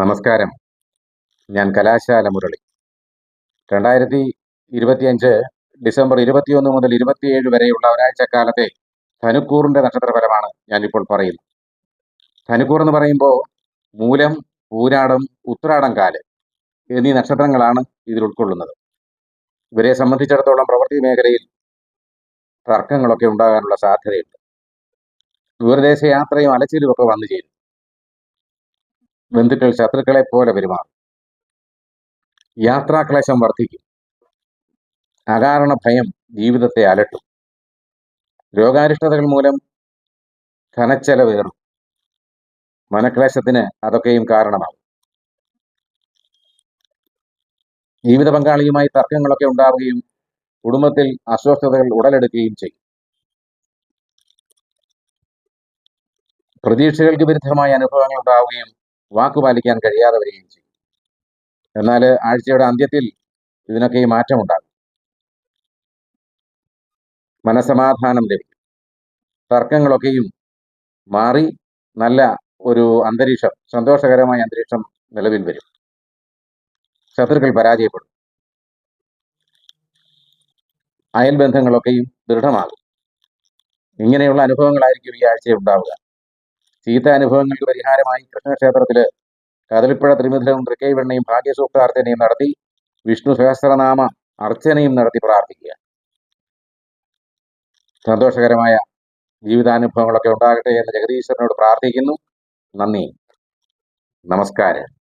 നമസ്കാരം. ഞാൻ കലാശാല മുരളി. രണ്ടായിരത്തി ഇരുപത്തിയഞ്ച് ഡിസംബർ ഇരുപത്തിയൊന്ന് മുതൽ ഇരുപത്തിയേഴ് വരെയുള്ള ഒരാഴ്ചക്കാലത്തെ ധനുക്കൂറിന്റെ നക്ഷത്രഫലമാണ് ഞാനിപ്പോൾ പറയുന്നത്. ധനുക്കൂർ എന്ന് പറയുമ്പോൾ മൂലം പൂരാടം ഉത്രാടം കാൽ എന്നീ നക്ഷത്രങ്ങളാണ് ഇതിൽ ഉൾക്കൊള്ളുന്നത്. ഇവരെ സംബന്ധിച്ചിടത്തോളം പ്രവൃത്തി മേഖലയിൽ തർക്കങ്ങളൊക്കെ ഉണ്ടാകാനുള്ള സാധ്യതയുണ്ട്. ദൂരദേശ യാത്രയും അലച്ചിലും ഒക്കെ വന്നു ചേരും. ബന്ധുക്കൾ ശത്രുക്കളെ പോലെ പെരുമാറും. യാത്രാക്ലേശം വർദ്ധിക്കും. അകാരണ ഭയം ജീവിതത്തെ അലട്ടും. രോഗാരിഷ്ടതകൾ മൂലം ധനച്ചെലവേറും മനക്ലേശത്തിന് അതൊക്കെയും കാരണമാകും. ജീവിത പങ്കാളിയുമായി തർക്കങ്ങളൊക്കെ ഉണ്ടാവുകയും കുടുംബത്തിൽ അസ്വസ്ഥതകൾ ഉടലെടുക്കുകയും ചെയ്യും. പ്രതീക്ഷകൾക്ക് വിരുദ്ധമായ അനുഭവങ്ങൾ ഉണ്ടാവുകയും വാക്കുപാലിക്കാൻ കഴിയാതെ വരികയും ചെയ്യും. എന്നാൽ ആഴ്ചയുടെ അന്ത്യത്തിൽ ഇതിനൊക്കെ ഈ മാറ്റമുണ്ടാകും. മനസമാധാനം ലഭിക്കും. തർക്കങ്ങളൊക്കെയും മാറി നല്ല ഒരു അന്തരീക്ഷം സന്തോഷകരമായ അന്തരീക്ഷം നിലവിൽ വരും. ശത്രുക്കൾ പരാജയപ്പെടും. അയൽബന്ധങ്ങളൊക്കെയും ദൃഢമാകും. ഇങ്ങനെയുള്ള അനുഭവങ്ങളായിരിക്കും ഈ ആഴ്ച ഉണ്ടാവുക. ചീത്ത അനുഭവങ്ങൾക്ക് പരിഹാരമായി കൃഷ്ണക്ഷേത്രത്തിൽ കദളിപ്പുഴ ത്രിമിധവും തൃക്കൈവെണ്ണയും ഭാഗ്യസൂക്താർച്ചനയും നടത്തി വിഷ്ണു സഹസ്രനാമ അർച്ചനയും നടത്തി പ്രാർത്ഥിക്കുക. സന്തോഷകരമായ ജീവിതാനുഭവങ്ങളൊക്കെ ഉണ്ടാകട്ടെ എന്ന് ജഗദീശ്വരനോട് പ്രാർത്ഥിക്കുന്നു. നന്ദി. നമസ്കാരം.